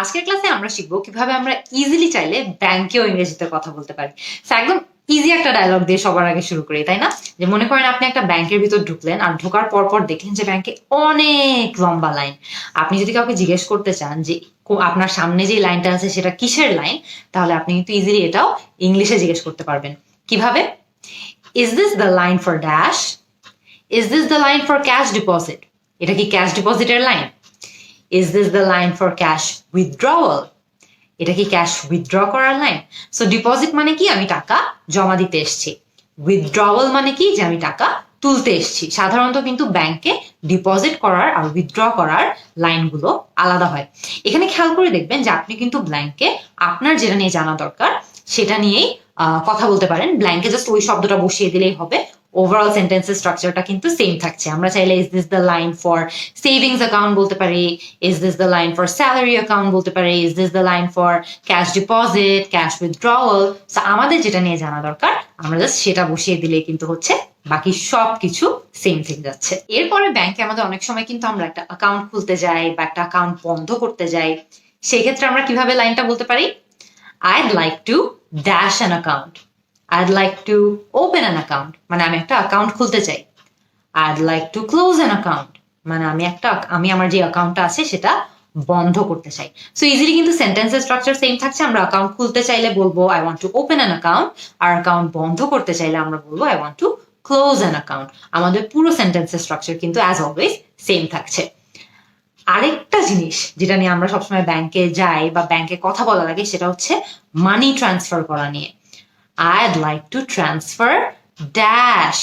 আজকের ক্লাসে আমরা শিখব কীভাবে আমরা ইজিলি চাইলে ব্যাংকেও ইংরেজিতে কথা বলতে পারি। একদম ইজি একটা ডায়লগ দিয়ে সবার আগে শুরু করি, তাই না? যে মনে করেন আপনি একটা ব্যাংকের ভিতর ঢুকলেন আর ঢোকার পর পর দেখলেন যে ব্যাংকে অনেক লম্বা লাইন আপনি যদি কাউকে জিজ্ঞেস করতে চান যে আপনার সামনে যে লাইনটা আছে সেটা কিসের লাইন তাহলে আপনি কিন্তু ইজিলি এটাও ইংলিশে জিজ্ঞেস করতে পারবেন। কীভাবে? Is this the line for dash is this the line for cash deposit এটা কি ক্যাশ ডিপোজিটের line is this the line for cash withdrawal এটা কি ক্যাশ উইথড্র করার লাইন সো ডিপোজিট মানে কি? আমি টাকা জমা দিতে এসেছি। উইথড্রওয়াল মানে কি? যে আমি টাকা তুলতে এসেছি। সাধারণত কিন্তু ব্যাংকে ডিপোজিট করার আর উইথড্র করার লাইনগুলো আলাদা হয়। এখানে খেয়াল করে দেখবেন যে আপনি কিন্তু ব্ল্যাঙ্কে আপনার যেটা নিয়ে জানা দরকার, সেটা নিয়েই কথা বলতে পারেন। ব্ল্যাঙ্কে জাস্ট ওই শব্দটা বসিয়ে দিলেই হবে। ওভারঅল সেন্টেন্সের স্ট্রাকচারটা কিন্তু সেম থাকছে। আমরা চাইলে is this the line for savings account বলতে পারি is this the line for salary account বলতে পারি is this the line for cash deposit cash withdrawal আমাদের যেটা নিয়ে জানা দরকার, আমরা জাস্ট সেটা বসিয়ে দিলেই কিন্তু হচ্ছে বাকি সব কিছু সেম থেকে যাচ্ছে। এরপরে ব্যাংকে আমাদের অনেক সময় কিন্তু আমরা একটা অ্যাকাউন্ট খুলতে যাই বা একটা অ্যাকাউন্ট বন্ধ করতে যাই। সেই ক্ষেত্রে আমরা কীভাবে লাইনটা বলতে পারি? I'd like to dash an account I'd like to open an account মানে আমি একটা অ্যাকাউন্ট খুলতে চাই। I'd like to close an account মানে আমি একটা, আমি আমার যে অ্যাকাউন্টটা আছে সেটা বন্ধ করতে চাই। সো ইজিলি কিন্তু সেন্টেন্সের স্ট্রাকচার সেম থাকছে। আমরা অ্যাকাউন্ট খুলতে চাইলে বলব I want to open an account R account বন্ধ করতে চাইলে আমরা বলব I want to close an account আমাদের পুরো সেন্টেন্সের স্ট্রাকচার কিন্তু অ্যাজ অলওয়েজ সেম থাকছে। আরেকটা জিনিস যেটা নিয়ে আমরা সবসময় ব্যাংকে যাই বা ব্যাংকে কথা বলা লাগে সেটা হচ্ছে মানি ট্রান্সফার করা নিয়ে। I'd like to transfer dash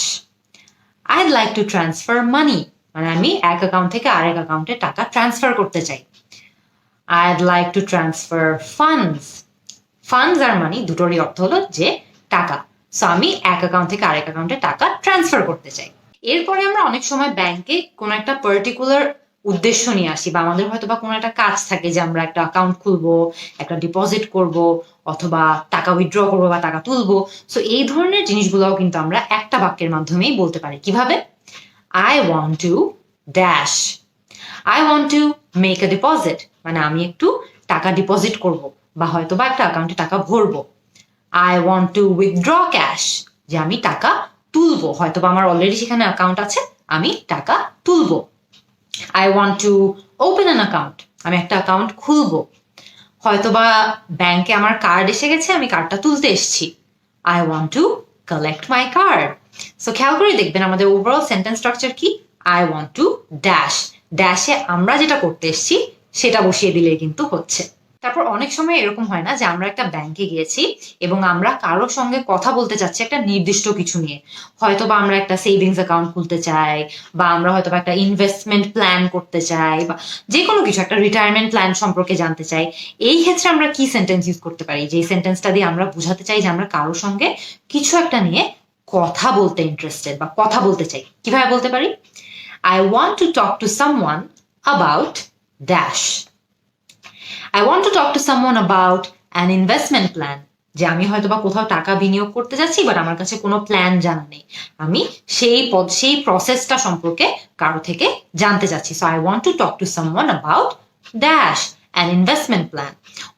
I'd like to transfer money মানে আমি এক অ্যাকাউন্ট থেকে আরেক অ্যাকাউন্টে টাকা ট্রান্সফার করতে চাই। I'd like to transfer funds funds R money দুটোরই অর্থ হলো যে টাকা। সো আমি এক অ্যাকাউন্ট থেকে আরেক অ্যাকাউন্টে টাকা ট্রান্সফার করতে চাই। এরপরে আমরা অনেক সময় ব্যাংকে কোনো একটা পার্টিকুলার উদ্দেশ্য নিয়ে আসি বা আমাদের হয়তো বা কোনো একটা কাজ থাকে যে আমরা একটা অ্যাকাউন্ট খুলবো, একটা ডিপোজিট করব, অথবা টাকা উইথড্র করব বা টাকা তুলবো। সো এই ধরনের জিনিসগুলোও কিন্তু আমরা একটা বাক্যের মাধ্যমেই বলতে পারি। কীভাবে? I want to dash I want to make a deposit মানে আমি একটু টাকা ডিপোজিট করব বা হয়তো বা একটা অ্যাকাউন্টে টাকা ভরবো। I want to withdraw cash যে আমি টাকা তুলবো। হয়তো বা আমার অলরেডি সেখানে অ্যাকাউন্ট আছে, আমি টাকা তুলবো। I want to open an account আমি একটা অ্যাকাউন্ট খুলবো। হয়তোবা ব্যাংকে আমার কার্ড এসে গেছে, আমি কার্ডটা তুলতে এসছি। I want to collect my card so খেয়াল করে দেখবেন আমাদের ওভারঅল সেন্টেন্স স্ট্রাকচার কি? আই ওয়ান্ট টু ড্যাশ ড্যাশে আমরা যেটা করতে এসছি, সেটা বসিয়ে দিলে কিন্তু হচ্ছে। তারপর অনেক সময় এরকম হয় না যে আমরা একটা ব্যাংকে গিয়েছি এবং আমরা কারোর সঙ্গে কথা বলতে চাচ্ছি একটা নির্দিষ্ট কিছু নিয়ে। হয়তো বা আমরা একটা সেভিংস অ্যাকাউন্ট খুলতে চাই বা আমরা হয়তো বা একটা ইনভেস্টমেন্ট প্ল্যান করতে চাই বা যে কোনো কিছু, একটা রিটায়ারমেন্ট প্ল্যান সম্পর্কে জানতে চাই। এই ক্ষেত্রে আমরা কি সেন্টেন্স ইউজ করতে পারি? যে সেন্টেন্সটা দিয়ে আমরা বোঝাতে চাই যে আমরা কারোর সঙ্গে কিছু একটা নিয়ে কথা বলতে ইন্টারেস্টেড বা কথা বলতে চাই। কীভাবে বলতে পারি? I want to talk to someone about dash I want to talk to someone about an investment plan যে আমি হয়তো বা কোথাও টাকা বিনিয়োগ করতে যাচ্ছি বাট আমার কাছে কোনো প্ল্যান জানা নেই। আমি সেই পদ, সেই প্রসেসটা সম্পর্কে কারও থেকে জানতে চাচ্ছি so I want to talk to someone about dash an investment plan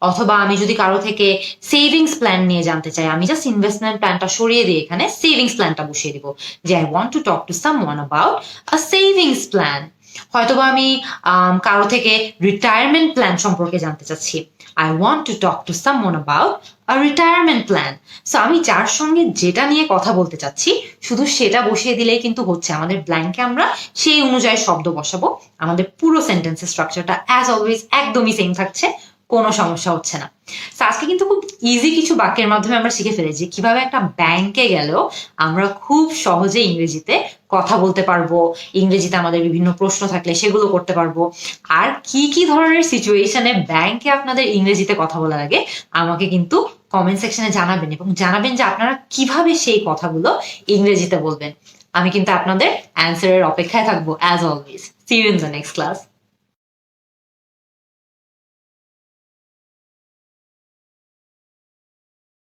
অথবা আমি যদি কারও থেকে সেভিংস প্ল্যান নিয়ে জানতে চাই, আমি জাস্ট ইনভেস্টমেন্ট প্ল্যানটা সরিয়ে দিয়ে এখানে সেভিংস প্ল্যানটা বসিয়ে দিব। যে I want to talk to someone about a savings plan হয়তোবা আমি কারও থেকে রিটায়ারমেন্ট প্ল্যান সম্পর্কে জানতে চাচ্ছি। I want to talk to someone about a retirement plan so আমি যার সঙ্গে যেটা নিয়ে কথা বলতে চাচ্ছি, শুধু সেটা বসিয়ে দিলেই কিন্তু হচ্ছে। আমাদের ব্ল্যাঙ্কে আমরা সেই অনুযায়ী শব্দ বসাবো। আমাদের পুরো সেন্টেন্সের স্ট্রাকচারটা অ্যাজ অলওয়েজ একদমই সেম থাকছে, কোনো সমস্যা হচ্ছে না। আজকে কিন্তু খুব ইজি কিছু বাক্যের মাধ্যমে আমরা শিখে ফেলেছি। কীভাবে একটা ব্যাংকে গেলেও আমরা খুব সহজে ইংরেজিতে কথা বলতে পারব, ইংরেজিতে আমাদের বিভিন্ন প্রশ্ন থাকলে সেগুলো করতে পারব। আর কি কি ধরনের সিচুয়েশনে ব্যাংকে আপনাদের ইংরেজিতে কথা বলা লাগে আমাকে কিন্তু কমেন্ট সেকশনে জানাবেন এবং জানাবেন যে আপনারা কীভাবে সেই কথাগুলো ইংরেজিতে বলবেন। আমি কিন্তু আপনাদের অ্যান্সারের অপেক্ষায় থাকব as always see you in the next class